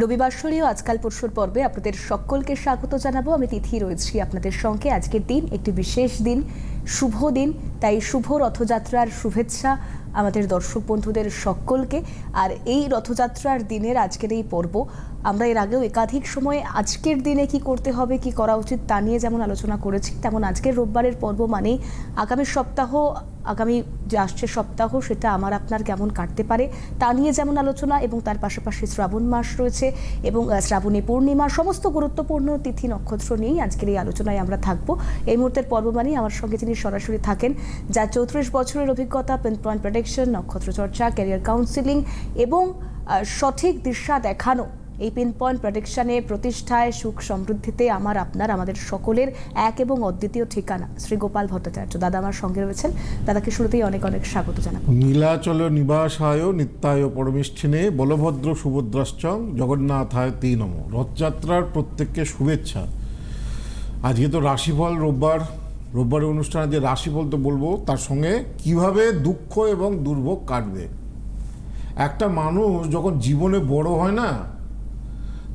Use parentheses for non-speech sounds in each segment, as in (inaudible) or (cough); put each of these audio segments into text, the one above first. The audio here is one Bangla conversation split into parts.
রবিবাসরীয় আজকাল পরশুর পর্বে আপনাদের সকলকে স্বাগত জানাব। আমি তিথি রয়েছি আপনাদের সঙ্গে। আজকের দিন একটি বিশেষ দিন। শুভ দিন। তাই শুভ রথযাত্রার শুভেচ্ছা আমাদের দর্শক বন্ধুদের সকলকে। আর এই রথযাত্রার দিনের আজকের এই পর্ব, আমরা এর আগেও একাধিক সময়ে আজকের দিনে কি করতে হবে, কি করা উচিত তা নিয়ে যেমন আলোচনা করেছি, তেমন আজকের রোববারের পর্ব মানেই আগামী সপ্তাহ আগামী যে আসছে সপ্তাহ, সেটা আমার আপনার কেমন কাটতে পারে তা নিয়ে যেমন আলোচনা এবং তার পাশাপাশি শ্রাবণ মাস রয়েছে এবং শ্রাবণী পূর্ণিমা, সমস্ত গুরুত্বপূর্ণ তিথি নক্ষত্র নিয়েই আজকের এই আলোচনায় আমরা থাকব। এই মুহূর্তের পর্ব মানেই আমার সঙ্গে যিনি সরাসরি থাকেন যা চৌত্রিশ বছরের অভিজ্ঞতা পেন পয়েন্ট প্রোটেকশন নক্ষত্র চর্চা ক্যারিয়ার কাউন্সিলিং এবং সঠিক দিশা দেখানো এই পিন পয়েন্ট প্রোটেকশনে প্রতিষ্ঠায় সুখ সমৃদ্ধিতে আমার, আপনার, আমাদের সকলের এক এবং অদ্বিতীয় ঠিকানা, শ্রী গোপাল ভট্টাচার্য। দাদা আমার সঙ্গে রয়েছেন। দাদাকে শুরুতেই অনেক অনেক স্বাগত জানাব। নীলাচল নিবাসায় নিত্যায় পরমেষ্ঠিনে বলভদ্র সুভদ্রাশ্চং জগন্নাথায় তে নম। রথযাত্রার প্রত্যেককে শুভেচ্ছা। আজকে তো রাশিফল রোববার। রোববারের অনুষ্ঠানে যে রাশিফল তো বলব, তার সঙ্গে কীভাবে দুঃখ এবং দুর্ভোগ কাটবে? একটা মানুষ যখন জীবনে বড় হয় না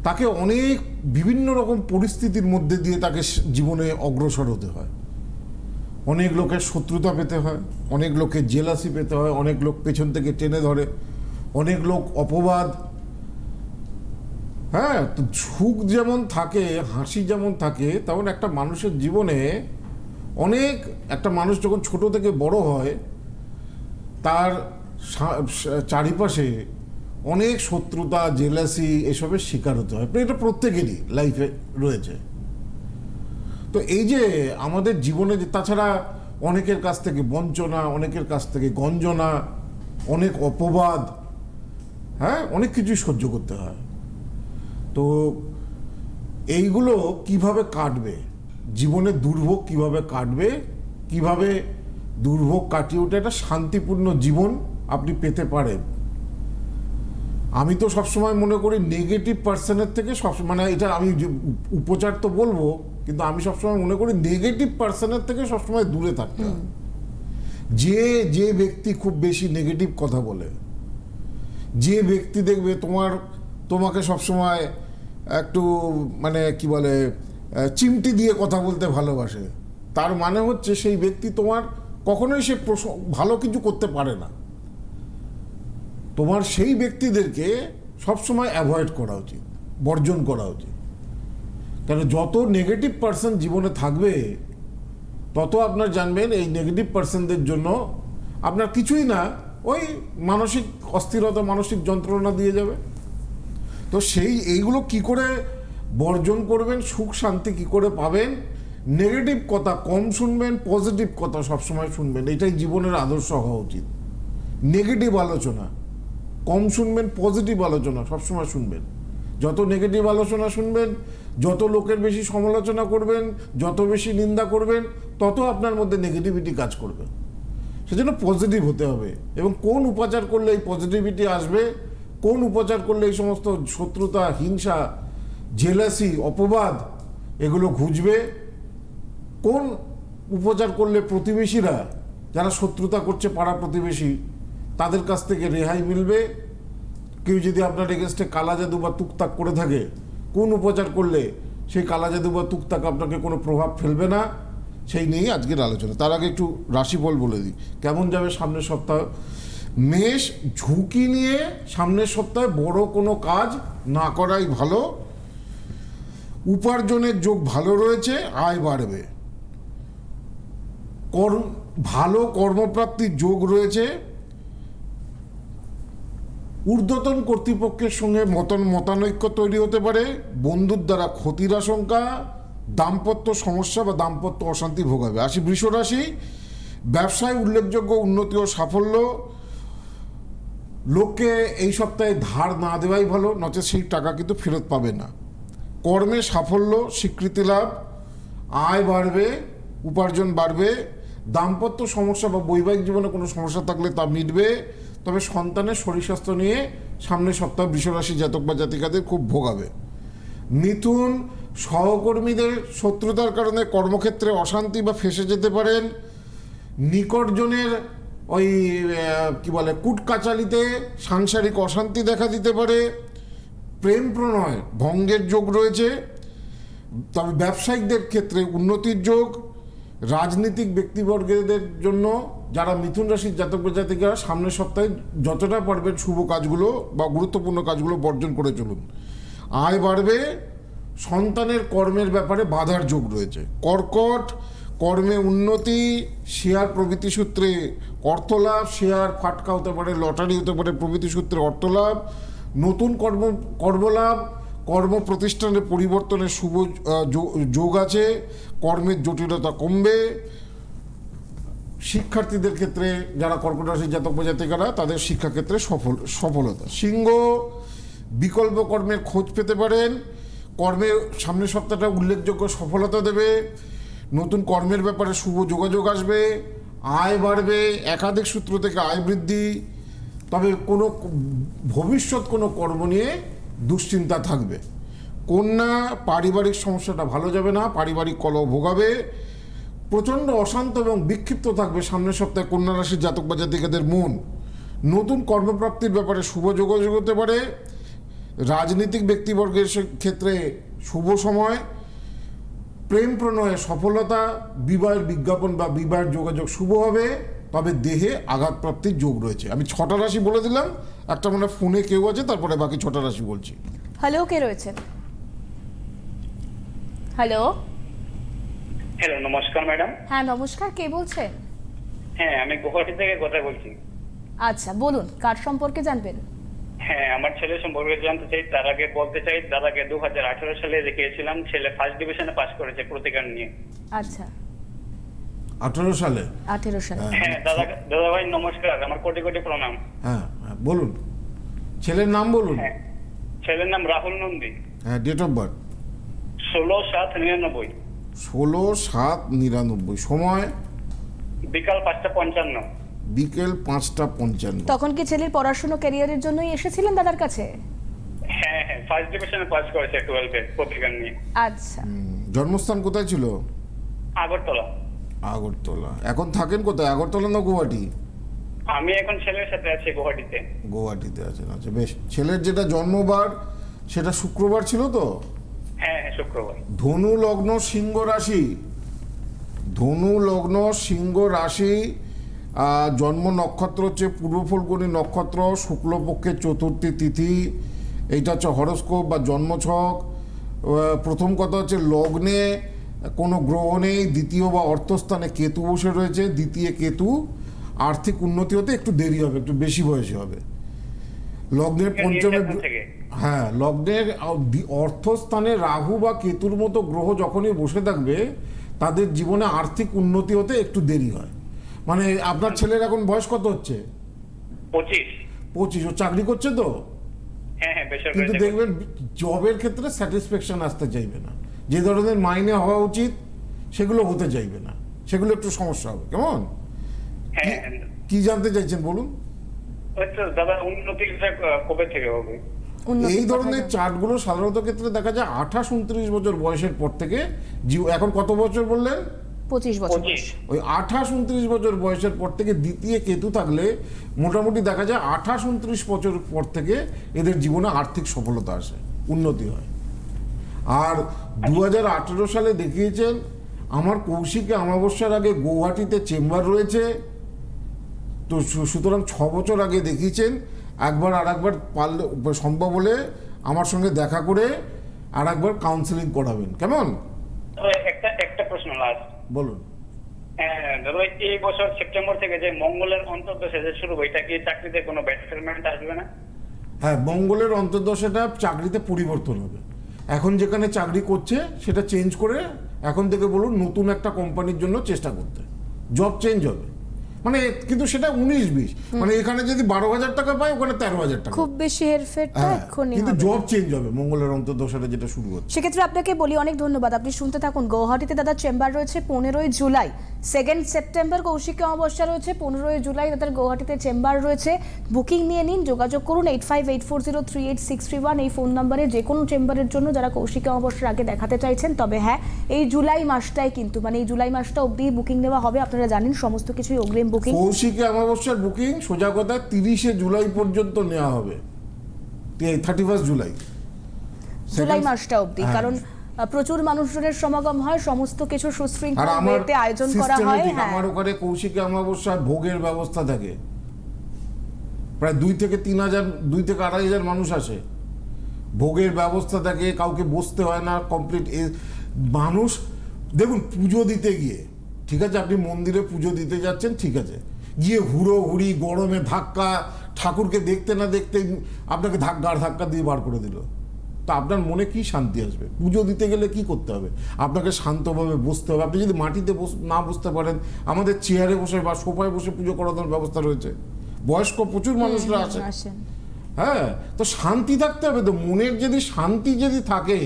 তাকে অনেক বিভিন্ন রকম পরিস্থিতির মধ্যে দিয়ে তাকে জীবনে অগ্রসর হতে হয়। অনেক লোকের শত্রুতা পেতে হয়, অনেক লোকের জেলাসি পেতে হয়, অনেক লোক পেছন থেকে টেনে ধরে, অনেক লোক অপবাদ। হ্যাঁ তো সুখ যেমন থাকে, হাসি যেমন থাকে, তেমন একটা মানুষের জীবনে অনেক, একটা মানুষ যখন ছোট থেকে বড় হয়, তার চারিপাশে অনেক শত্রুতা, জেলাসি এসবের শিকার হতে হয়। এটা প্রত্যেকেরই লাইফে রয়েছে। তো এই যে আমাদের জীবনে যে, তাছাড়া অনেকের কাছ থেকে বঞ্চনা, অনেকের কাছ থেকে গঞ্জনা, অনেক অপবাদ হ্যাঁ অনেক কিছুই সহ্য করতে হয়। তো এইগুলো কীভাবে কাটবে? জীবনে দুর্ভোগ কীভাবে কাটবে? কীভাবে দুর্ভোগ কাটিয়ে উঠে একটা শান্তিপূর্ণ জীবন আপনি পেতে পারেন। আমি তো সবসময় মনে করি নেগেটিভ পার্সনের থেকে সব মানে এটা আমি উপচার তো বলব, কিন্তু আমি সবসময় মনে করি নেগেটিভ পার্সনের থেকে সবসময় দূরে থাকতে হবে যে যে ব্যক্তি খুব বেশি নেগেটিভ কথা বলে, যে ব্যক্তি দেখবে তোমার, তোমাকে সবসময় একটু মানে কি বলে চিমটি দিয়ে কথা বলতে ভালোবাসে, তার মানে হচ্ছে সেই ব্যক্তি তোমার কখনোই সে ভালো কিছু করতে পারে না। তোমার সেই ব্যক্তিদেরকে সবসময় অ্যাভয়েড করা উচিত, বর্জন করা উচিত। কারণ যত নেগেটিভ পার্সন জীবনে থাকবে, তত আপনার জানবেন এই নেগেটিভ পার্সনদের জন্য আপনার কিছুই না, ওই মানসিক অস্থিরতা, মানসিক যন্ত্রণা দিয়ে যাবে। তো সেই, এইগুলো কি করে বর্জন করবেন, সুখ, শান্তি কি করে পাবেন? নেগেটিভ কথা কম শুনবেন পজিটিভ কথা সবসময় শুনবেন, এটাই জীবনের আদর্শ হওয়া উচিত। নেগেটিভ আলোচনা। কম শুনবেন পজিটিভ আলোচনা, সবসময় শুনবেন। যত নেগেটিভ আলোচনা শুনবেন, যত লোকের বেশি সমালোচনা করবেন, যত বেশি নিন্দা করবেন, তত আপনার মধ্যে নেগেটিভিটি কাজ করবে। সেজন্য পজিটিভ হতে হবে। এবং কোন উপাচার করলে এই পজিটিভিটি আসবে, কোন উপাচার করলে এই সমস্ত শত্রুতা, হিংসা জেলাসি অপবাদ এগুলো ঘুচবে, কোন উপচার করলে প্রতিবেশীরা, যারা শত্রুতা করছে পাড়া প্রতিবেশী, তাদের কাছ থেকে রেহাই মিলবে কেউ যদি আপনার এগেনস্টে কালা জাদু বা তুকতাক করে থাকে, কোন উপচার করলে সেই কালা জাদু বা তুকতাক আপনাকে কোনো প্রভাব ফেলবে না? সেই নিয়েই আজকের আলোচনা। তার আগে একটু রাশিফল বলে দিই। কেমন যাবে সামনের সপ্তাহ? মেষ ঝুঁকি নিয়ে সামনের সপ্তাহে বড় কোনো কাজ না করাই ভালো। উপার্জনের যোগ ভালো রয়েছে, আয় বাড়বে। কর্ম, ভালো কর্মপ্রাপ্তির যোগ রয়েছে। ঊর্ধ্বতন কর্তৃপক্ষের সঙ্গে মতন মতানৈক্য তৈরি হতে পারে, বন্ধুর দ্বারা ক্ষতির আশঙ্কা, দাম্পত্য সমস্যা বা দাম্পত্য অশান্তি ভোগাবে আসি বৃষ রাশি, ব্যবসায় উল্লেখযোগ্য উন্নতি ও সাফল্য। লোককে এই সপ্তাহে ধার না দেওয়াই ভালো নচে সেই টাকা কিন্তু ফেরত পাবে না। কর্মে সাফল্য, স্বীকৃতি লাভ, আয় বাড়বে, উপার্জন বাড়বে, দাম্পত্য সমস্যা বা বৈবাহিক জীবনে কোনো সমস্যা থাকলে তা মিটবে তবে সন্তানের শরীর স্বাস্থ্য নিয়ে সামনের সপ্তাহ বৃষরাশি জাতক বা জাতিকাদের খুব ভোগাবে মিথুন, সহকর্মীদের শত্রুতার কারণে কর্মক্ষেত্রে অশান্তি বা ফেসে যেতে পারেন। নিকটজনের ওই কি বলে, কুটকাচালিতে সাংসারিক অশান্তি দেখা দিতে পারে। প্রেম প্রণয়, ভঙ্গের যোগ রয়েছে। তবে ব্যবসায়িকদের ক্ষেত্রে উন্নতির যোগ। রাজনীতিক ব্যক্তিবর্গদের জন্য যারা মিথুন রাশির জাতক জাতিকা সামনের সপ্তাহে যতটা পারবেন শুভ কাজগুলো বা গুরুত্বপূর্ণ কাজগুলো বর্জন করে চলুন। আয় বাড়বে, সন্তানের কর্মের ব্যাপারে বাধার যোগ রয়েছে। কর্কট, কর্মে উন্নতি, শেয়ার প্রভৃতি সূত্রে অর্থলাভ, শেয়ার ফাটকা হতে পারে, লটারি হতে পারে প্রভৃতি সূত্রে অর্থলাভ, নতুন কর্ম, কর্মলাভ কর্ম প্রতিষ্ঠানের পরিবর্তনের শুভ যোগ আছে, কর্মের জটিলতা কমবে শিক্ষার্থীদের ক্ষেত্রে যারা কর্কট রাশির জাতক জাতিকারা, তাদের শিক্ষাক্ষেত্রে সফল, সফলতা। সিংহ বিকল্প কর্মের খোঁজ পেতে পারেন। কর্মে সামনের সপ্তাহটা উল্লেখযোগ্য সফলতা দেবে। নতুন কর্মের ব্যাপারে শুভ যোগাযোগ আসবে। আয় বাড়বে, একাধিক সূত্র থেকে আয় বৃদ্ধি। তবে কোনো ভবিষ্যৎ কোনো কর্ম নিয়ে দুশ্চিন্তা থাকবে। কন্যা পারিবারিক সমস্যাটা ভালো যাবে না, পারিবারিক কলহ ভোগাবে। প্রচণ্ড অশান্ত এবং বিক্ষিপ্ত থাকবে সামনের সপ্তাহে কন্যা রাশির জাতক বা জাতিকাদের মন। নতুন কর্মপ্রাপ্তির ব্যাপারে শুভ যোগাযোগ হতে পারে। রাজনীতিক ব্যক্তিবর্গের ক্ষেত্রে শুভ সময়। প্রেম প্রণয়ে সফলতা, বিবাহের বিজ্ঞাপন বা বিবাহের যোগাযোগ শুভ হবে। তবে দেহে আঘাতপ্রাপ্তির যোগ রয়েছে। আমি ছটা রাশি বলে দিলাম। একটা মানে ফোনে কেউ আছে, তারপরে বাকি ছটা রাশি বলছি। হ্যালো কে রয়েছেন হ্যালো হ্যালো নমস্কার ম্যাডাম হ্যাঁ নমস্কার কে বলছেন? হ্যাঁ আমি গুয়াহাটি থেকে কথা বলছি। আচ্ছা বলুন কার সম্পর্কে জানবেন? হ্যাঁ আমার ছেলে সম্পর্কে জানতে চাই তার আগে বলতে চাই দাদাকে দু হাজার আঠারো সালে দেখিয়েছিলাম ছেলে ফার্স্ট ডিভিশনে পাস করেছে প্রতিকার নিয়ে। আচ্ছা। আঠারো সালে? আঠেরো সালে। হ্যাঁ দাদা দাদা ভাই নমস্কার আমার কোটি কোটি প্রণাম। হ্যাঁ হ্যাঁ বলুন। ছেলের নাম বলুন। হ্যাঁ ছেলের নাম রাহুল নন্দী। হ্যাঁ ডেট অফ বার্থ ষোলো সাত নিরানব্বই। ষোলো সাত নিরানব্বই। সময়? বিকাল পাঁচটা পঞ্চান্ন। বিকেল পাঁচটা পঞ্চান্ন। তখন কি ছেলের পড়াশুনো ক্যারিয়ারের জন্যই এসেছিলেন দাদার কাছে? হ্যাঁ হ্যাঁ ফার্স্ট ডিভিশনে পাস করেছে টুয়েলভে প্রতিকার নিয়ে। আচ্ছা। জন্মস্থান কোথায় ছিল? আগরতলা। আগরতলা। এখন থাকেন কোথায়? আগরতলা না গুয়াহাটি? আমি এখন ছেলের সাথে আছি গুয়াহাটিতে। গুয়াহাটিতে আছেন আচ্ছা বেশ। ছেলের যেটা জন্মবার সেটা শুক্রবার ছিল তো? হ্যাঁ হ্যাঁ শুক্রবার। ধনু লগ্ন সিংহ রাশি। ধনু লগ্ন সিংহ রাশি জন্ম নক্ষত্র হচ্ছে পূর্ব ফলগুনি নক্ষত্র শুক্লপক্ষের চতুর্থী তিথি। এইটা হচ্ছে হরস্কোপ বা জন্মছক। প্রথম কথা হচ্ছে লগ্নে কোনো গ্রহ নেই। দ্বিতীয় বা অর্থস্থানে কেতু বসে রয়েছে। দ্বিতীয় কেতু আর্থিক উন্নতি হতে একটু দেরি হবে একটু বেশি বয়সে হবে। লগ্নের পঞ্চমে হ্যাঁ লগ্নের অর্থস্থানে রাহু বা কেতুর মতো গ্রহ যখনই বসে থাকবে তাদের জীবনে আর্থিক উন্নতি হতে একটু দেরি হয়। মানে আপনার ছেলের এখন বয়স কত হচ্ছে? পঁচিশ। পঁচিশ। ও চাকরি করছে তো? হ্যাঁ হ্যাঁ কিন্তু দেখবেন জবের ক্ষেত্রে স্যাটিসফ্যাকশন আসতে চাইবে না। যে ধরনের মাইনে হওয়া উচিত সেগুলো হতে চাইবে না। সেগুলো একটু সমস্যা হবে কেমন? হ্যাঁ। কি জানতে চাইছেন বলুন? দাদা উন্নতিটা কবে থেকে হবে? এই ধরনের চার্টগুলো সাধারণত ক্ষেত্রে দেখা যায় আঠাশ উনত্রিশ বছর বয়সের পর থেকে জীব- এখন কত বছর বললেন? পঁচিশ বছর ওই আঠাশ উনত্রিশ বছর বয়সের পর থেকে দ্বিতীয় কেতু থাকলে মোটামুটি দেখা যায় আঠাশ উনত্রিশ বছর পর থেকে এদের জীবনে আর্থিক সফলতা আসে উন্নতি হয়। আর দু হাজার আঠারো সালে দেখিয়েছেন আমার কৌশিকে অমাবস্যার আগে গৌহাটিতে চেম্বার রয়েছে তো সুতরাং ছ বছর আগে দেখিয়েছেন একবার আর একবার পারলে সম্ভব হলে আমার সঙ্গে দেখা করে আর একবার কাউন্সেলিং করাবেন। কেমন? একটা একটা প্রশ্ন লাস্ট বলুন। হ্যাঁ এই বছর সেপ্টেম্বর থেকে যে মঙ্গলের অন্তর্দশে যে শুরু এটা কি চাকরিতে কোনো ব্যাটসম্যান আসবে না? হ্যাঁ মঙ্গলের অন্তর্দশাটা চাকরিতে পরিবর্তন হবে। এখন যেখানে চাকরি করছে সেটা চেঞ্জ করে এখন থেকে বলুন নতুন একটা কোম্পানির জন্য চেষ্টা করতে। জব চেঞ্জ হবে। মানে কিন্তু সেটা উনিশ বিশ। মানে এখানে যদি বারো হাজার টাকা পায় ওখানে তেরো হাজার টাকা। খুব বেশি হেরফেরটা হ্যাঁ, এক্ষুনি কিন্তু জব চেঞ্জ হবে মঙ্গলের অন্তর্দশাটা যেটা শুরু হচ্ছে। সেক্ষেত্রে আপনাকে বলি অনেক ধন্যবাদ। আপনি শুনতে থাকুন গৌহাটিতে দাদা চেম্বার রয়েছে পনেরোই জুলাই। সেকেন্ড সেপ্টেম্বর কৌশিক অমাবস্যা রয়েছে পনেরোই জুলাই তাদের গৌহাটিতে চেম্বার রয়েছে। বুকিং নিয়ে নিন যোগাযোগ করুন eight five eight four zero three eight six three one এই ফোন নাম্বারে যে কোনো চেম্বারের জন্য যারা কৌশিক অমাবস্যার আগে দেখাতে চাইছেন তবে হ্যাঁ এই জুলাই মাসটাই কিন্তু মানে এই জুলাই মাসটা অবধি বুকিং নেওয়া হবে আপনারা জানেন সমস্ত কিছুই অগ্রিম বুকিং। কৌশিকী অমাবস্যার বুকিং সোজা কথা তিরিশে জুলাই পর্যন্ত নেওয়া হবে। Thirty first July. জুলাই মাসটা অবধি হ্যাঁ। কারণ প্রচুর মানুষজনের সমাগম হয় সমস্ত কিছু আর সুশৃঙ্খল আমার ওয়েতে আয়োজন করা হয় হ্যাঁ। আমার ওখানে কৌশিকী অমাবস্যার ভোগের ব্যবস্থা থাকে। প্রায় দুই থেকে তিন হাজার দুই থেকে আড়াই হাজার মানুষ আসে। ভোগের ব্যবস্থা থাকে কাউকে বসতে হয় না কমপ্লিট মানুষ দেখুন পুজো দিতে গিয়ে ঠিক আছে আপনি মন্দিরে পুজো দিতে যাচ্ছেন ঠিক আছে। গিয়ে হুড়ো হুড়ি গরমে ধাক্কা ঠাকুরকে দেখতে না দেখতে আপনাকে ধাক্কা ধাক্কা দিয়ে বার করে দিল। তা আপনার মনে কি শান্তি আসবে? পুজো দিতে গেলে কি করতে হবে? আপনাকে শান্তভাবে বসতে হবে। আপনি যদি মাটিতে বস- না বসতে পারেন আমাদের চেয়ারে বসে বা সোফায় বসে পুজো করানোর ব্যবস্থা রয়েছে। বয়স্ক প্রচুর মানুষরা আছে হ্যাঁ তো শান্তি থাকতে হবে তো। মনের যদি শান্তি যদি থাকে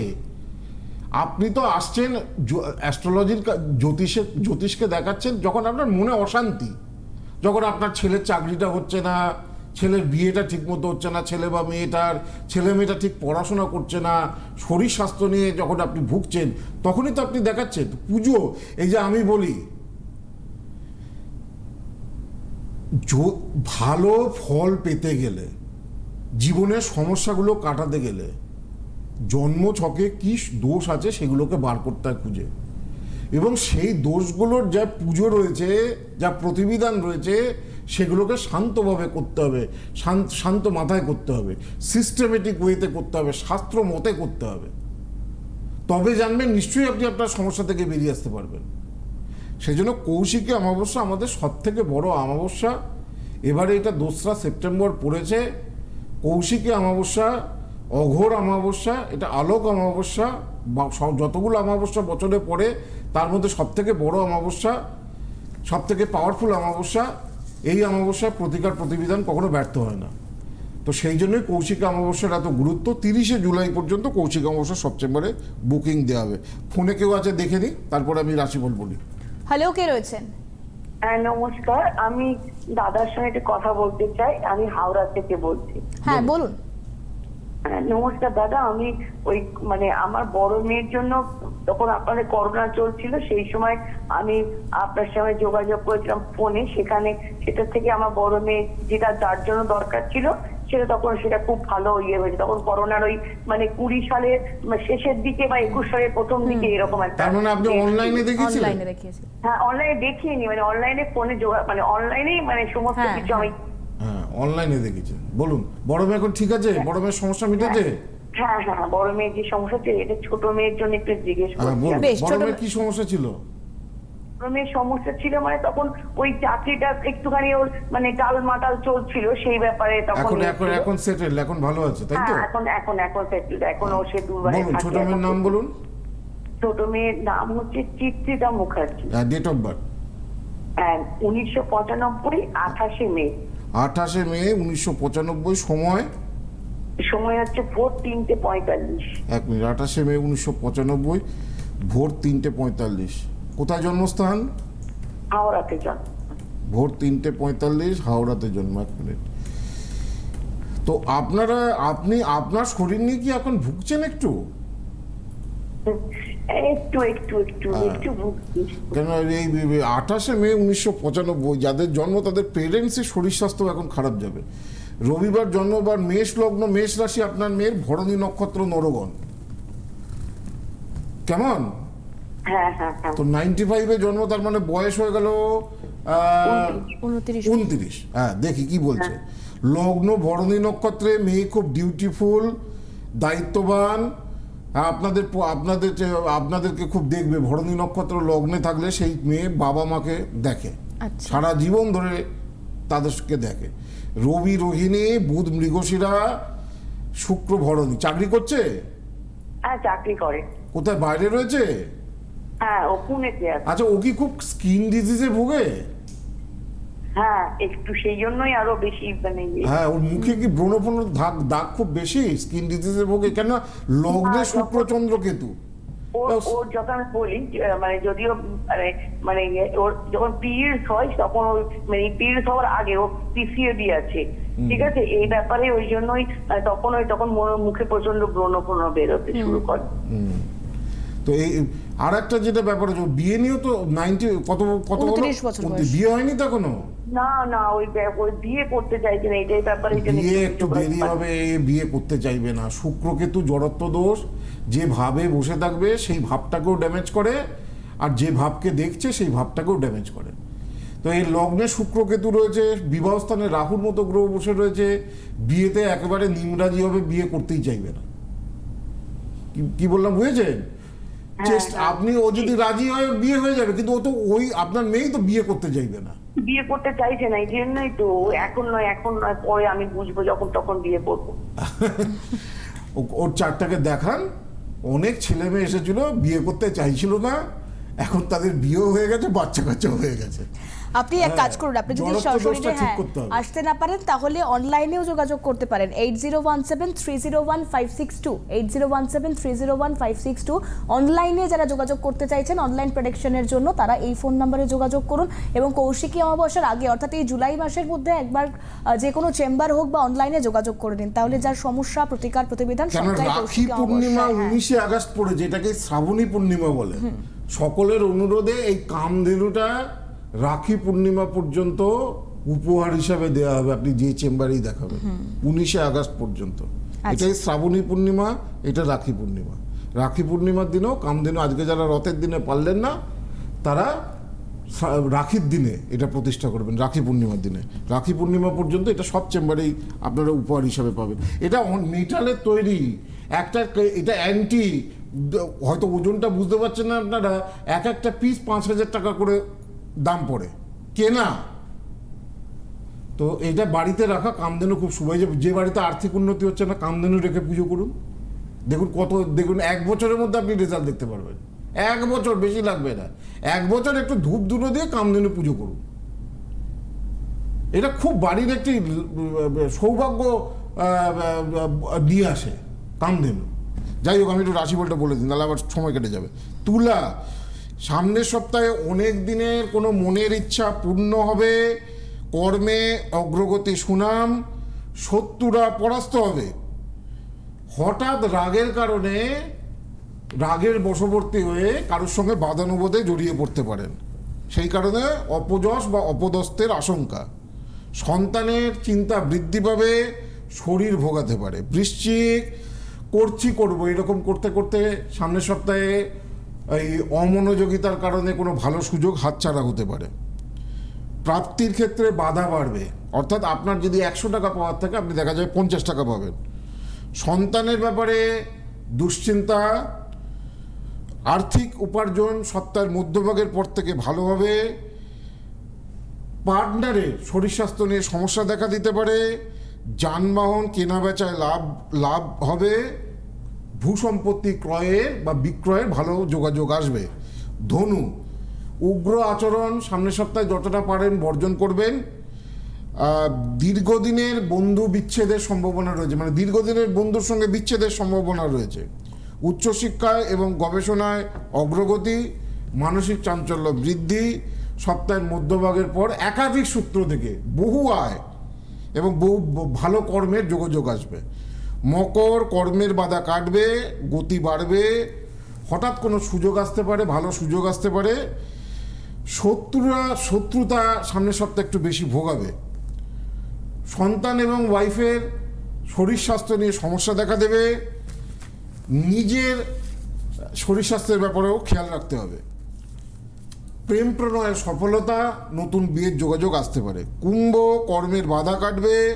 আপনি তো আসছেন অ্যাস্ট্রোলজির জ্যোতিষের জ্যোতিষকে দেখাচ্ছেন যখন আপনার মনে অশান্তি। যখন আপনার ছেলের চাকরিটা হচ্ছে না ছেলের বিয়েটা ঠিক মতো হচ্ছে না, ছেলে বা মেয়েটার, ছেলে মেয়েটা ঠিক পড়াশোনা করছে না, শরীর স্বাস্থ্য নিয়ে যখন আপনি ভুগছেন, তখনই তো আপনি দেখাচ্ছেন। পুজো, এই যে আমি বলি ভালো ফল পেতে গেলে, জীবনের সমস্যাগুলো কাটাতে গেলে, জন্ম ছকে কি দোষ আছে সেগুলোকে বার করতে হয় খুঁজে। এবং সেই দোষগুলোর যা পুজো রয়েছে, যা প্রতিবিধান রয়েছে সেগুলোকে শান্তভাবে করতে হবে শান্ত শান্ত মাথায় করতে হবে সিস্টেমেটিক ওয়েতে করতে হবে, শাস্ত্র মতে করতে হবে। তবে জানবেন, নিশ্চয়ই আপনি আপনার সমস্যা থেকে বেরিয়ে আসতে পারবেন। সেই জন্য কৌশিকী অমাবস্যা আমাদের সব থেকে বড় অমাবস্যা। এবারে এটা দোসরা সেপ্টেম্বর পড়েছে। কৌশিকী অমাবস্যা, অঘোর অমাবস্যা, এটা আলোক অমাবস্যা যতগুলো অমাবস্যা বছরে পড়ে, তার মধ্যে সব থেকে বড় অমাবস্যা সব থেকে পাওয়ারফুল অমাবস্যা। এই অমাবস্যার প্রতিকার প্রতিবিধান কখনো ব্যর্থ হয় না। তো সেই জন্যই কৌশিক অমাবস্যার এত গুরুত্ব তিরিশে জুলাই পর্যন্ত কৌশিক অমাবস্যা সেপ্টেম্বরে বুকিং দেওয়া হবে। ফোনে কেউ আছে দেখে নিই তারপরে আমি রাশিফল বলি। হ্যালো কে রয়েছেন? হ্যাঁ নমস্কার। আমি দাদার সঙ্গে একটু কথা বলতে চাই। আমি হাওড়া থেকে বলছি। হ্যাঁ বলুন। নমস্কার দাদা আমি ওই মানে আমার বড় মেয়ের জন্য তখন আপনাদের করোনা চলছিল সেই সময় আমি আপনার সঙ্গে যোগাযোগ করেছিলাম ফোনে সেখানে সেটা থেকে আমার বড় মেয়ে যেটা যার জন্য দরকার ছিল সেটা তখন সেটা খুব ভালো ইয়ে হয়েছে। তখন করোনার ওই মানে কুড়ি সালের শেষের দিকে বা একুশ সালের প্রথম দিকে এরকম একটা তার মানে আপনি অনলাইনে দেখিয়েছিলেন? অনলাইনে দেখিয়েছি হ্যাঁ অনলাইনে দেখিনি মানে অনলাইনে ফোনে যোগা মানে অনলাইনেই মানে সমস্ত হ্যাঁ, কিছু আমি হ্যাঁ। অনলাইনে দেখেছেন বলুন বড় মেয়ে এখন ঠিক আছে? বড় মেয়ের সমস্যা মিটেছে হ্যাঁ হ্যাঁ হ্যাঁ, বড় মেয়ের যে সমস্যা ছিল এটা ছোট মেয়ের জন্য একটু জিজ্ঞেস হ্যাঁ করছি বলুন আমি। বেশ, বড় মেয়ের কি সমস্যা ছিল? মেয়ের সমস্যা ছিল মানে তখন ওই চাকরিটা একটুখানি ওর মানে টাল মাটাল চলছিল সেই ব্যাপারে তখন এখন এখন। এখন সেটেল এখন ভালো আছে তাই তো? এখন এখন এখন settled, এখন ও সে দুবারে বলুন ছোট মেয়ের নাম বলুন। ছোট মেয়ের নাম হচ্ছে Chitrita Mukherjee. Date of birth উনিশশো পঁচানব্বই আঠাশে মে। আঠাশে মে উনিশশো পঁচানব্বই সময়? সময় হচ্ছে ভোর তিনটে পঁয়তাল্লিশ। এক মিনিট আঠাশে মে উনিশশো পঁচানব্বই ভোর তিনটে পঁয়তাল্লিশ। কোথায় জন্মস্থান? হাওড়াতে যান ভোর তিনটে পঁয়তাল্লিশ হাওড়াতে জন্ম এক মিনিট। তো আপনারা আপনি আপনার শরীর নিয়ে কি এখন ভুগছেন একটু? একটু একটু একটু হ্যাঁ। একটু কেন এই আঠাশে মে উনিশশো পঁচানব্বই যাদের জন্ম তাদের পেরেন্টসের শরীর স্বাস্থ্য এখন খারাপ যাবে। রবিবার জন্মবার মেষ লগ্ন মেষ রাশি আপনার মেয়ের ভরণী নক্ষত্র নরগণ। কেমন? হ্যাঁ হ্যাঁ তো নাইনটি ফাইভে জন্ম তার মানে বয়স হয়ে গেল উনত্রিশ। হ্যাঁ দেখি কি বলছে। লগ্ন ভরণী নক্ষত্রে মেয়ে খুব ডিউটিফুল দায়িত্ববান হ্যাঁ, আপনাদের আপনাদের আপনাদেরকে খুব দেখবে। ভরণী নক্ষত্র লগ্নে থাকলে সেই মেয়ে বাবা মাকে দেখে। আচ্ছা। সারা জীবন ধরে তাদেরকে দেখে। রবি রোহিণী বুধ মৃগশিরা শুক্র ভরণী। চাকরি করছে? হ্যাঁ চাকরি করে। কোথায়? বাইরে রয়েছে? হ্যাঁ ও পুনেতে আছে। আচ্ছা ও কি খুব স্কিন ডিজিজে ভোগে? হ্যাঁ একটু সেই জন্যই আরও বেশি মানে ইয়ে। হ্যাঁ ওর মুখে কি ব্রণ দাগ দাগ খুব বেশি? স্কিন ডিজিজের ভোগে কেন? লগ্নে হ্যাঁ, শুক্র চন্দ্র কেতু। ওর যখন আমি বলি মানে যদিও মানে মানে ইয়ে, ওর যখন পিরিয়ডস হয় তখন ওর মানে পিরিয়ডস হওয়ার আগে ও আছে। ঠিক আছে? এই ব্যাপারে ওই জন্যই তখন ওই তখন মুখে প্রচণ্ড ব্রণ বেরোতে শুরু করে। তো এই আর একটা যেটা ব্যাপার আছে বিয়ে নিয়েও তো নাইনটি কত কত হলো? 29 বছর বয়স। বিয়ে হয়নি তো এখনও? না না ওই ব্যাপ- ওই বিয়ে করতে চাইছে না এটাই ব্যাপারে এই বিয়ে একটু একটু দেরি হবে বিয়ে করতে চাইবে না। শুক্রকেতু জড়ত্ব দোষ যে ভাবে বসে থাকবে সেই ভাবটাকেও ড্যামেজ করে আর যে ভাবকে দেখছে সেই ভাবটাকেও ড্যামেজ করে। তো এই লগ্নে শুক্রকেতু রয়েছে বিবাহ স্থানে রাহুর মতো গ্রহ বসে রয়েছে বিয়েতে একেবারে নিমরাজি হবে বিয়ে করতেই চাইবে না। কি বললাম বুঝেছেন? চেষ্টা হ্যাঁ। আপনি ও যদি রাজি হয় বিয়ে হয়ে যাবে কিন্তু ও তো ওই আপনার মেয়েই তো বিয়ে করতে চাইবে না। বিয়ে করতে চাইছে না এই জন্যই তো এখন নয় এখন নয় পরে আমি বুঝব যখন তখন বিয়ে করব। (laughs) ওর চারটাকে দেখান অনেক ছেলে মেয়ে এসেছিল বিয়ে করতে চাইছিল না এখন তাদের বিয়েও হয়ে গেছে বাচ্চা কাচ্চাও হয়ে গেছে। আপনি এক কাজ করুন আপনি যদি সরাসরি হ্যাঁ আসতে না পারেন তাহলে অনলাইনেও যোগাযোগ করতে পারেন। Eight zero one seven three zero one five six two eight zero one seven three zero one five six two অনলাইনে যারা যোগাযোগ করতে চাইছেন অনলাইন প্রোডাকশনের জন্য তারা এই ফোন নাম্বারে যোগাযোগ করুন এবং কৌশিকী অমাবস্যার আগে অর্থাৎ এই জুলাই মাসের মধ্যে একবার যে কোনো চেম্বার হোক বা অনলাইনে যোগাযোগ করে নিন। তাহলে যার সমস্যা প্রতিকার প্রতিবিধান কেন সবটাই রাখি কৌশিকী পূর্ণিমা হ্যাঁ। উনিশে আগস্ট পড়েছে এটাকে শ্রাবণী পূর্ণিমা বলে। সকলের অনুরোধে এই কামধেনুটা রাখি পূর্ণিমা পর্যন্ত উপহার হিসাবে দেওয়া হবে আপনি যে চেম্বারেই দেখাবেন। উনিশে আগস্ট পর্যন্ত। আচ্ছা। এটাই শ্রাবণী পূর্ণিমা এটা রাখি পূর্ণিমা। রাখি পূর্ণিমার দিনেও কামধেনু আজকে যারা রথের দিনে পারলেন না তারা রাখির দিনে এটা প্রতিষ্ঠা করবেন রাখি পূর্ণিমার দিনে। রাখি পূর্ণিমা পর্যন্ত এটা সব চেম্বারেই আপনারা উপহার হিসাবে পাবেন। এটা মেটালের তৈরি একটা এটা অ্যান্টি হয়তো ওজনটা বুঝতে পারছেন না আপনারা এক একটা পিস পাঁচ হাজার টাকা করে দাম পড়ে। কেনা। তো এটা বাড়িতে রাখা কামধেনু খুব শুভ। যে- যে বাড়িতে আর্থিক উন্নতি হচ্ছে না কামধেনু রেখে পুজো করুন। দেখুন কত দেখুন এক বছরের মধ্যে আপনি রেজাল্ট দেখতে পারবেন। এক বছর বেশি লাগবে না। এক বছর একটু ধূপ ধুনো দিয়ে কামধেনু পুজো করুন। এটা খুব বাড়ির একটি সৌভাগ্য আহ, আসে কামধেনু। যাই হোক আমি একটু রাশিফলটা বলে দিন তাহলে আবার সময় কেটে যাবে। তুলা সামনের সপ্তাহে অনেক দিনের কোনো মনের ইচ্ছা পূর্ণ হবে, কর্মে অগ্রগতি সুনাম, শত্রুরা পরাস্ত হবে। হঠাৎ রাগের কারণে রাগের বশবর্তী হয়ে কারোর সঙ্গে বাদানুবোধে জড়িয়ে পড়তে পারেন। সেই কারণে অপযশ বা অপদস্থের আশঙ্কা। সন্তানের চিন্তা বৃদ্ধি পাবে, শরীর ভোগাতে পারে। বৃশ্চিক করছি করব, এরকম করতে করতে সামনের সপ্তাহে এই অমনোযোগিতার কারণে কোনো ভালো সুযোগ হাতছাড়া হতে পারে। প্রাপ্তির ক্ষেত্রে বাধা বাড়বে। অর্থাৎ আপনার যদি একশো টাকা পাওয়ার থাকে, আপনি দেখা যায় পঞ্চাশ টাকা পাবেন। সন্তানের ব্যাপারে দুশ্চিন্তা, আর্থিক উপার্জন সপ্তাহের মধ্যভাগের পর থেকে ভালো হবে। পার্টনারের শরীর স্বাস্থ্য নিয়ে সমস্যা দেখা দিতে পারে। যানবাহন কেনা বেচায় লাভ লাভ হবে। ভূসম্পত্তি ক্রয়ের বা বিক্রয়ের ভালো যোগাযোগ আসবে। ধনু, উগ্র আচরণ সামনের সপ্তাহে যতটা পারেন বর্জন করবেন। দীর্ঘদিনের বন্ধু বিচ্ছেদের সম্ভাবনা রয়েছে মানে দীর্ঘদিনের বন্ধুর সঙ্গে বিচ্ছেদের সম্ভাবনা রয়েছে। উচ্চশিক্ষায় এবং গবেষণায় অগ্রগতি, মানসিক চাঞ্চল্য বৃদ্ধি, সপ্তাহের মধ্যভাগের পর একাধিক সূত্র থেকে বহু আয় এবং বহু ভালো কর্মের যোগাযোগ আসবে। মকর, কর্মের বাধা কাটবে, গতি বাড়বে, হঠাৎ কোনো সুযোগ আসতে পারে, ভালো সুযোগ আসতে পারে, শত্রুরা, শত্রুতা সামনের সপ্তাহে একটু বেশি ভোগাবে। সন্তান এবং ওয়াইফের শরীর স্বাস্থ্য নিয়ে সমস্যা দেখা দেবে, নিজের শরীর স্বাস্থ্যের ব্যাপারেও খেয়াল রাখতে হবে। প্রেম প্রণয়ের সফলতা, নতুন বিয়ের যোগাযোগ আসতে পারে। কুম্ভ, কর্মের বাধা কাটবে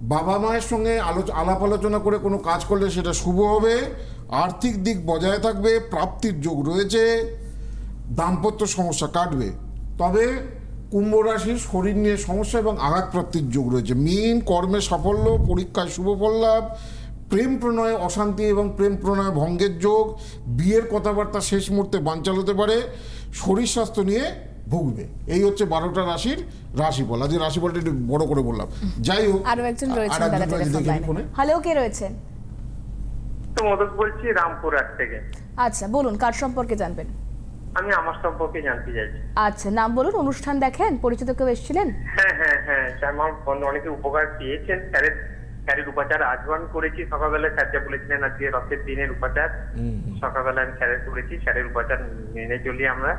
বাবা মায়ের সঙ্গে আলোচ আলাপ আলোচনা করে কোনো কাজ করলে সেটা শুভ হবে, আর্থিক দিক বজায় থাকবে, প্রাপ্তির যোগ রয়েছে, দাম্পত্য সমস্যা কাটবে। তবে কুম্ভ রাশির শরীর নিয়ে সমস্যা এবং আঘাত প্রাপ্তির যোগ রয়েছে। মিন, কর্মে সাফল্য, পরীক্ষায় শুভ ফল লাভ, প্রেম প্রণয়ে অশান্তি এবং প্রেম প্রণয় ভঙ্গের যোগ, বিয়ের কথাবার্তা শেষ মুহূর্তে বানচাল হতে পারে, শরীর স্বাস্থ্য নিয়ে ভুগবে। এই হচ্ছে বারোটা রাশির রাশিফল। আজকে রাশিফলটা একটু বড় করে বললাম। যাই হোক আরও একজন রয়েছে। হ্যালো কে রয়েছেন তো মদত বলছি রামপুরহাট থেকে। আচ্ছা বলুন কার সম্পর্কে জানবেন? আমি আমার সম্পর্কে জানতে চাইছি। আচ্ছা নাম বলুন অনুষ্ঠান দেখেন পরিচিত কেউ এসেছিলেন? হ্যাঁ হ্যাঁ হ্যাঁ স্যার আমার অনেকে উপকার পেয়েছেন। স্যারের স্যারের উপাচার আজবান করেছি। সকালবেলা স্যার যা বলেছিলেন আজকে রথের দিনের উপাচার। সকালবেলা আমি স্যারের করেছি স্যারের উপাচার মেনে চলি আমরা।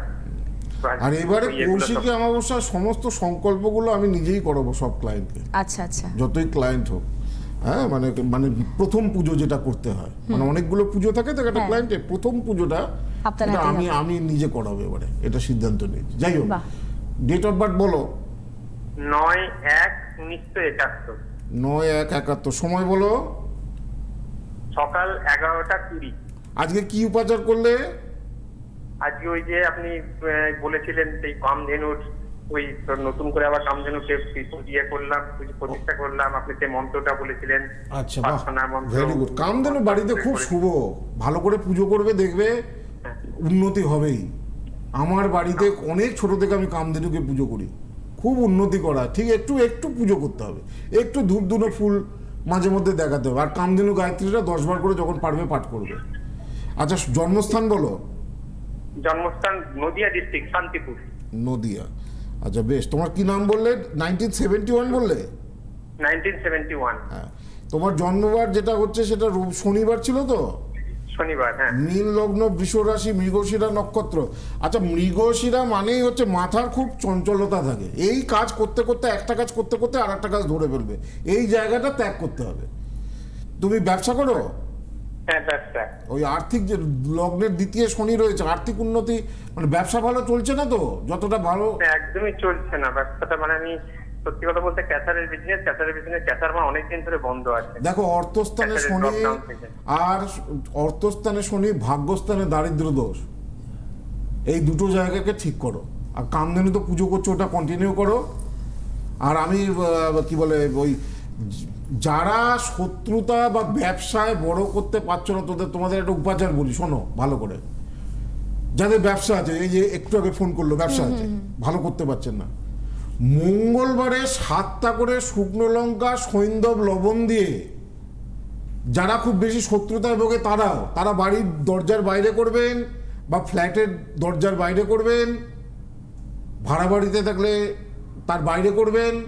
আর এবারে কৌশিকী অমাবস্যার সমস্ত সংকল্পগুলো আমি নিজেই করাবো সব ক্লায়েন্টকে আচ্ছা আচ্ছা। যতই ক্লায়েন্ট হোক। হ্যাঁ মানে মানে প্রথম পুজো যেটা করতে হয়। মানে অনেকগুলো পুজো থাকে তো একটা হ্যাঁ। ক্লায়েন্টের প্রথম পুজোটা এটা আমি আমি নিজে করাবো এবারে। এটা সিদ্ধান্ত নিয়েছি। যাই হোক ডেট অফ বার্থ বলো। নয় এক উনিশশো একাত্তর। নয় এক একাত্তর। সময় বলো। সকাল এগারোটা কুড়ি। আজকে কি উপাচার করলে? আজকে ওই যে আপনি বলেছিলেন সেই কামধেনুর ওই নতুন করে আবার কামধেনুকে ইয়ে করলাম প্রতিষ্ঠা করলাম আপনি সেই মন্ত্রটা বলেছিলেন। আচ্ছা ভেরি গুড কামধেনু বাড়িতে খুব শুভ। ভালো করে পুজো করবে দেখবে উন্নতি হবেই। আমার বাড়িতে অনেক ছোট থেকে আমি কামধেনুকে পুজো করি। খুব উন্নতি করা। ঠিক একটু একটু পুজো করতে হবে। একটু ধূপ ধুনো ফুল মাঝে মধ্যে দেখাতে হবে। আর কামধেনু গায়ত্রীটা দশবার করে যখন পারবে পাঠ করবে। আচ্ছা জন্মস্থান বলো। জন্মস্থান নদিয়া ডিস্ট্রিক্ট শান্তিপুর। নদিয়া। আচ্ছা বেশ। তোমার কি নাম বললে? নাইনটিন সেভেন্টি ওয়ান বললে? নাইনটিন সেভেন্টি ওয়ান হ্যাঁ। তোমার জন্মবার যেটা হচ্ছে সেটা শনিবার ছিল তো? শনিবার হ্যাঁ। মীন লগ্ন বৃষ রাশি মৃগশিরা নক্ষত্র। আচ্ছা মৃগশিরা মানেই হচ্ছে মাথার খুব চঞ্চলতা থাকে। এই কাজ করতে করতে একটা কাজ করতে করতে আর একটা কাজ ধরে ফেলবে। এই জায়গাটা ত্যাগ করতে হবে। তুমি ব্যবসা করো? ওই আর্থিক যে লগ্নের দ্বিতীয় শনি রয়েছে আর্থিক উন্নতি মানে ব্যবসা ভালো চলছে না তো? যতটা ভালো একদমই চলছে না। ব্যবসাটা মানে আমি সত্যি কথা বলতে ক্যাসারের বিজনেস ক্যাসারের বিজনেস ক্যাসার আমার অনেকদিন ধরে বন্ধ আছে। দেখো অর্থস্থানে শনি আর অর্থস্থানে শনি ভাগ্যস্থানে দারিদ্র দোষ। এই দুটো জায়গাকে ঠিক করো। আর কামধেনু তো পুজো করছ ওটা কন্টিনিউ করো। আর আমি কি বলে ওই যারা শত্রুতা বা ব্যবসায় বড় করতে পারছ না তোদের তোমাদের একটা উপাচার বলি শোনো ভালো করে। যাদের ব্যবসা আছে এই যে একটু আগে ফোন করল ব্যবসা আছে ভালো করতে পারছেন না। মঙ্গলবারে সাতটা করে শুকনো লঙ্কা সৈন্দব লবণ দিয়ে যারা খুব বেশি শত্রুতায় ভোগে তারাও তারা বাড়ির দরজার বাইরে করবেন বা ফ্ল্যাটের দরজার বাইরে করবেন ভাড়া বাড়িতে থাকলে তার বাইরে করবেন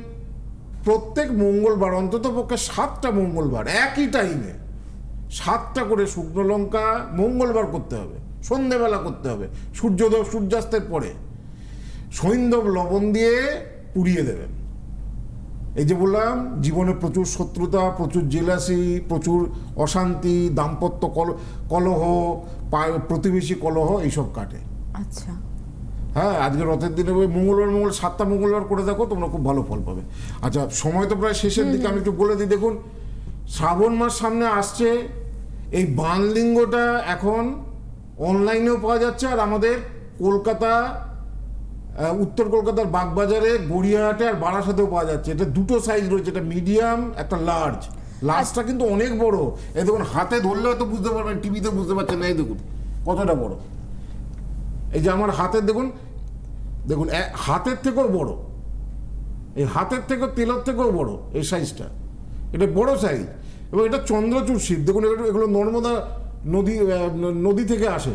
প্রত্যেক মঙ্গলবার, অন্তত পক্ষে সাতটা মঙ্গলবার, একই টাইমে সাতটা করে শুকনো লঙ্কা মঙ্গলবার করতে হবে, সন্ধেবেলা করতে হবে, সূর্যোদয়, সূর্যাস্তের পরে। সৈন্দব লবণ দিয়ে পুড়িয়ে দেবেন। এই যে বললাম, জীবনে প্রচুর শত্রুতা, প্রচুর জেলাসি, প্রচুর অশান্তি, দাম্পত্য কল, কলহ প্রতিবেশী কলহ, এইসব কাটে। আচ্ছা। হ্যাঁ আজকে রথের দিনে ওই মঙ্গলবার মঙ্গল সাতটা মঙ্গলবার করে দেখো তোমরা খুব ভালো ফল পাবে। আচ্ছা সময় তো প্রায় শেষের দিকে আমি একটু বলে দিই দেখুন শ্রাবণ মাস সামনে আসছে এই বানলিঙ্গটা এখন অনলাইনেও পাওয়া যাচ্ছে আর আমাদের কলকাতা উত্তর কলকাতার বাগবাজারে গড়িয়াহাটে আর বারাসাতেও পাওয়া যাচ্ছে। এটা দুটো সাইজ রয়েছে এটা মিডিয়াম একটা লার্জ লার্জটা কিন্তু অনেক বড়। এই দেখুন হাতে ধরলে হয়তো বুঝতে পারবেন টিভিতে বুঝতে পারছেন না এই দেখুন কতটা বড়। এই যে আমার হাতের দেখুন দেখুন হাতের থেকেও বড়। এই হাতের থেকেও তেলের থেকেও বড় এই সাইজটা এটা বড় সাইজ এবং এটা চন্দ্রচূড় শিব দেখুন, এগুলো নর্মদা নদী নদী থেকে আসে।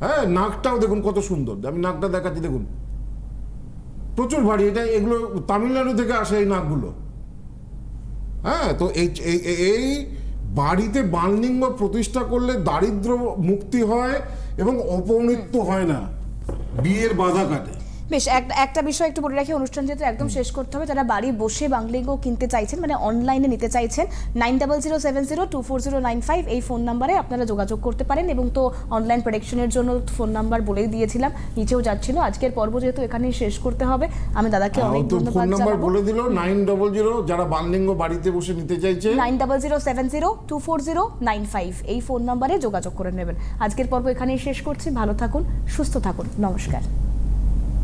হ্যাঁ নাকটাও দেখুন কত সুন্দর। আমি নাকটা দেখাচ্ছি, দেখুন। প্রচুর ভারী। এটা, এগুলো তামিলনাড়ু থেকে আসে এই নাকগুলো হ্যাঁ তো এই, এই- বাড়িতে বানলিঙ্গ প্রতিষ্ঠা করলে দারিদ্র মুক্তি হয় এবং অপমৃত্যু হয় না। বিয়ের বাধা কাটে বেশ একটা বিষয় একটু বলে রাখি অনুষ্ঠান যেহেতু একদম শেষ করতে হবে যারা বাড়ি বসে বাংলিঙ্গ কিনতে চাইছেন মানে অনলাইনে নিতে চাইছেন। Nine double zero seven zero two four zero nine five এই ফোন নাম্বারে আপনারা যোগাযোগ করতে পারেন এবং তো অনলাইন প্রোডাকশনের জন্য ফোন নাম্বার বলেই দিয়েছিলাম নিচেও যাচ্ছিল। আজকের পর্ব যেহেতু এখানেই শেষ করতে হবে আমি দাদাকে অনেক তো ফোন ধন্যবাদ নাম্বার বলে দিল নাইন ডবল জিরো যারা বানলিঙ্গ বাড়িতে বসে নিতে চাইছে। Nine double zero seven zero two four zero nine five এই ফোন নাম্বারে যোগাযোগ করে নেবেন। আজকের পর্ব এখানেই শেষ করছি ভালো থাকুন সুস্থ থাকুন নমস্কার।